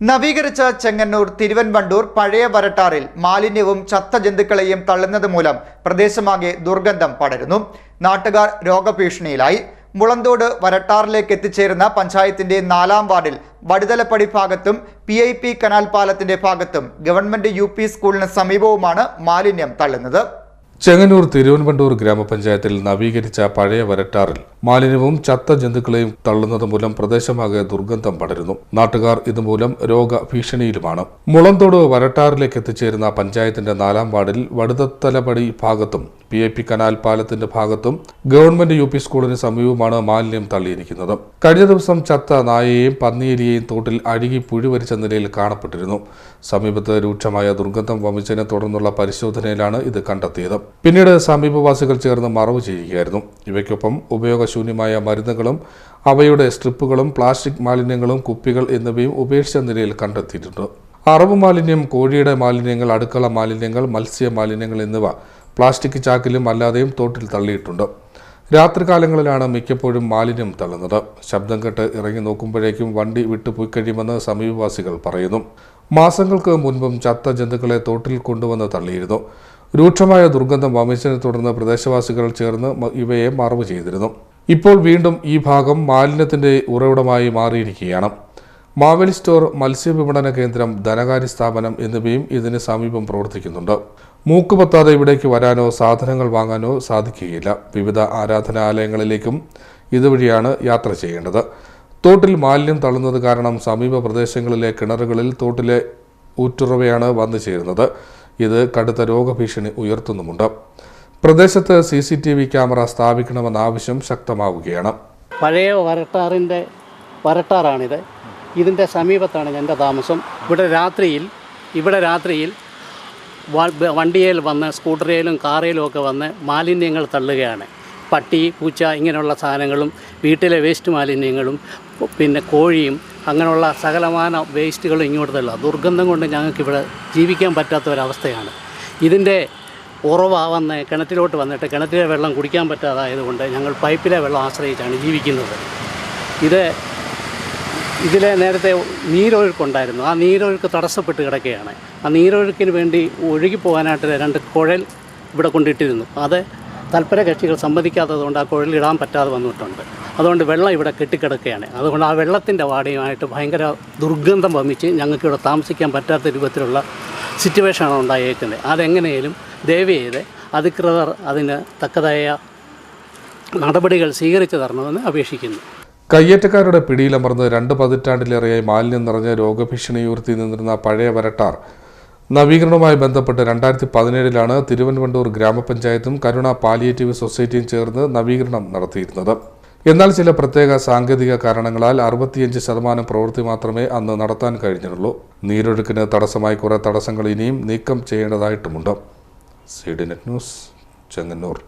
നവീകരിച്ച ചെങ്ങന്നൂർ തിരുവൻവണ്ടൂർ പഴയ വരട്ടാറിൽ മാലിന്യവും ചത്ത ജന്തുക്കളെയും തള്ളുന്നത് മൂലം പ്രദേശമാകെ ദുർഗന്ധം പടരുന്നു. നാട്ടുകാർ രോഗഭീഷണിയിലായി. മുളന്തോട് വരട്ടാറിലേക്ക് എത്തിച്ചേരുന്ന പഞ്ചായത്തിന്റെ നാലാം വാർഡിൽ വടുതലപ്പടി ഭാഗത്തും പി ഐ പി കനാൽ പാലത്തിന്റെ ഭാഗത്തും ഗവൺമെന്റ് യു പി സ്കൂളിന് സമീപവുമാണ് മാലിന്യം തള്ളുന്നത്. ചെങ്ങന്നൂർ തിരുവനന്തപുരം ഗ്രാമപഞ്ചായത്തിൽ നവീകരിച്ച പഴയ വരട്ടാറിൽ മാലിന്യവും ചത്ത ജന്തുക്കളെയും തള്ളുന്നത് മൂലം പ്രദേശമാകെ ദുർഗന്ധം പടരുന്നു. നാട്ടുകാർ ഇതുമൂലം രോഗ രോഗഭീഷണിയിലുമാണ്. മുളന്തോട് വരട്ടാറിലേക്ക് എത്തിച്ചേരുന്ന പഞ്ചായത്തിന്റെ നാലാം വാർഡിൽ വടുതത്തലപടി ഭാഗത്തും പി ഐ പി കനാൽ പാലത്തിന്റെ ഭാഗത്തും ഗവൺമെന്റ് യു പി സ്കൂളിന് സമീപമാണ് മാലിന്യം തള്ളിയിരിക്കുന്നത്. കഴിഞ്ഞ ദിവസം ചത്ത നായയെയും പന്നിയെലിയെയും തോട്ടിൽ അഴുകി പുഴിവരിച്ച നിലയിൽ കാണപ്പെട്ടിരുന്നു. സമീപത്ത് രൂക്ഷമായ ദുർഗന്ധം വമിച്ചതിനെ തുടർന്നുള്ള പരിശോധനയിലാണ് ഇത് കണ്ടെത്തിയത്. പിന്നീട് സമീപവാസികൾ ചേർന്ന് മറവ് ചെയ്യുകയായിരുന്നു. ഇവയ്ക്കൊപ്പം ഉപയോഗശൂന്യമായ മരുന്നുകളും അവയുടെ സ്ട്രിപ്പുകളും പ്ലാസ്റ്റിക് മാലിന്യങ്ങളും കുപ്പികൾ എന്നിവയും ഉപേക്ഷിച്ച നിലയിൽ കണ്ടെത്തിയിട്ടുണ്ട്. അറവ് മാലിന്യം കോഴിയുടെ മാലിന്യങ്ങൾ അടുക്കള മാലിന്യങ്ങൾ മത്സ്യ മാലിന്യങ്ങൾ എന്നിവ പ്ലാസ്റ്റിക് ചാക്കിലും അല്ലാതെയും തോട്ടിൽ തള്ളിയിട്ടുണ്ട്. രാത്രികാലങ്ങളിലാണ് മിക്കപ്പോഴും മാലിന്യം തള്ളുന്നത്. ശബ്ദം കേട്ട് ഇറങ്ങി നോക്കുമ്പോഴേക്കും വണ്ടി വിട്ടുപോയി കഴിയുമെന്ന് സമീപവാസികൾ പറയുന്നു. മാസങ്ങൾക്ക് മുൻപും ചത്ത ജന്തുക്കളെ തോട്ടിൽ കൊണ്ടുവന്ന് തള്ളിയിരുന്നു. രൂക്ഷമായ ദുർഗന്ധം വമിച്ചതിനെ തുടർന്ന് പ്രദേശവാസികൾ ചേർന്ന് ഇവയെ മറവ് ചെയ്തിരുന്നു. ഇപ്പോൾ വീണ്ടും ഈ ഭാഗം മാലിന്യത്തിന്റെ ഉറവിടമായി മാറിയിരിക്കുകയാണ്. മാവേലി സ്റ്റോർ മത്സ്യവിപണന കേന്ദ്രം ധനകാര്യ സ്ഥാപനം എന്നിവയും ഇതിന് സമീപം പ്രവർത്തിക്കുന്നുണ്ട്. മൂക്ക് മൂക്കുപത്താതെ ഇവിടേക്ക് വരാനോ സാധനങ്ങൾ വാങ്ങാനോ സാധിക്കുകയില്ല. വിവിധ ആരാധനാലയങ്ങളിലേക്കും ഇതുവഴിയാണ് യാത്ര ചെയ്യേണ്ടത്. തോട്ടിൽ മാലിന്യം തള്ളുന്നത് കാരണം സമീപ പ്രദേശങ്ങളിലെ കിണറുകളിൽ തോട്ടിലെ ഊറ്റുറവയാണ് വന്നു ചേരുന്നത്. ഇത് കടുത്ത രോഗഭീഷണി ഉയർത്തുന്നുമുണ്ട്. പ്രദേശത്ത് C C T V camera സ്ഥാപിക്കണമെന്ന ആവശ്യം ശക്തമാവുകയാണ്. പഴയ വരട്ടാറിന്റെ വരട്ടാറാണിത്. ഇതിന്റെ സമീപത്താണ് എന്റെ താമസം. ഇവിടെ രാത്രിയിൽ ഇവിടെ രാത്രിയിൽ വണ്ടിയിൽ വന്ന് സ്കൂട്ടറിലും കാറിലും ഒക്കെ വന്ന് മാലിന്യങ്ങൾ തള്ളുകയാണ്. പട്ടി പൂച്ച ഇങ്ങനെയുള്ള സാധനങ്ങളും വീട്ടിലെ വേസ്റ്റ് മാലിന്യങ്ങളും പിന്നെ കോഴിയും അങ്ങനെയുള്ള സകലമാന വേസ്റ്റുകളും ഇങ്ങോട്ട് തള്ളുക. ദുർഗന്ധം കൊണ്ട് ഞങ്ങൾക്കിവിടെ ജീവിക്കാൻ പറ്റാത്ത ഒരവസ്ഥയാണ്. ഇതിന്റെ ഉറവ കിണറ്റിലോട്ട് വന്നിട്ട് കിണറ്റിലെ വെള്ളം കുടിക്കാൻ പറ്റാതായതുകൊണ്ട് ഞങ്ങൾ പൈപ്പിലെ വെള്ളം ആശ്രയിച്ചാണ് ജീവിക്കുന്നത്. ഇത് ഇതിലെ നേരത്തെ നീരൊഴുക്കുണ്ടായിരുന്നു ആ നീരൊഴുക്ക് തടസ്സപ്പെട്ട് കിടക്കുകയാണ്. ആ നീരൊഴുക്കിന് വേണ്ടി ഒഴുകി പോകാനായിട്ട് രണ്ട് കുഴൽ ഇവിടെ കൊണ്ടിട്ടിരുന്നു. അത് തൽപര കക്ഷികൾ സമ്മതിക്കാത്തതുകൊണ്ട് ആ കുഴൽ ഇടാൻ പറ്റാതെ വന്നിട്ടുണ്ട്. അതുകൊണ്ട് വെള്ളം ഇവിടെ കെട്ടിക്കിടക്കുകയാണ്. അതുകൊണ്ട് ആ വെള്ളത്തിന്റെ വാടിയുമായിട്ട് ഭയങ്കര ദുർഗന്ധം വമിച്ച് ഞങ്ങൾക്ക് ഇവിടെ താമസിക്കാൻ പറ്റാത്ത രൂപത്തിലുള്ള സിറ്റുവേഷനാണ് ഉണ്ടായേക്കുന്നത്. അതെങ്ങനെയും ദയവ് ചെയ്ത് അധികൃതർ അതിന് തക്കതായ നടപടികൾ സ്വീകരിച്ചു തരണമെന്ന് അപേക്ഷിക്കുന്നു. കയ്യേറ്റക്കാരുടെ പിടിയിലമർന്ന് രണ്ട് പതിറ്റാണ്ടിലേറെയായി മാലിന്യം നിറഞ്ഞ രോഗഭീഷണി ഉയർത്തി നിന്നിരുന്ന പഴയ വരട്ടാർ. നവീകരണവുമായി ബന്ധപ്പെട്ട് രണ്ടായിരത്തി പതിനേഴിലാണ് തിരുവനന്തപുരം ഗ്രാമപഞ്ചായത്തും കരുണ പാലിയേറ്റീവ് സൊസൈറ്റിയും ചേർന്ന് നവീകരണം നടത്തിയിരുന്നത്. എന്നാൽ ചില പ്രത്യേക സാങ്കേതിക കാരണങ്ങളാൽ അറുപത്തിയഞ്ച് ശതമാനം പ്രവൃത്തി മാത്രമേ അന്ന് നടത്താൻ കഴിഞ്ഞിട്ടുള്ളൂ നീരൊഴുക്കിന് തടസ്സമായി കുറെ തടസ്സങ്ങൾ ഇനിയും നീക്കം ചെയ്യേണ്ടതായിട്ടുമുണ്ട്. C D net news Chengannur.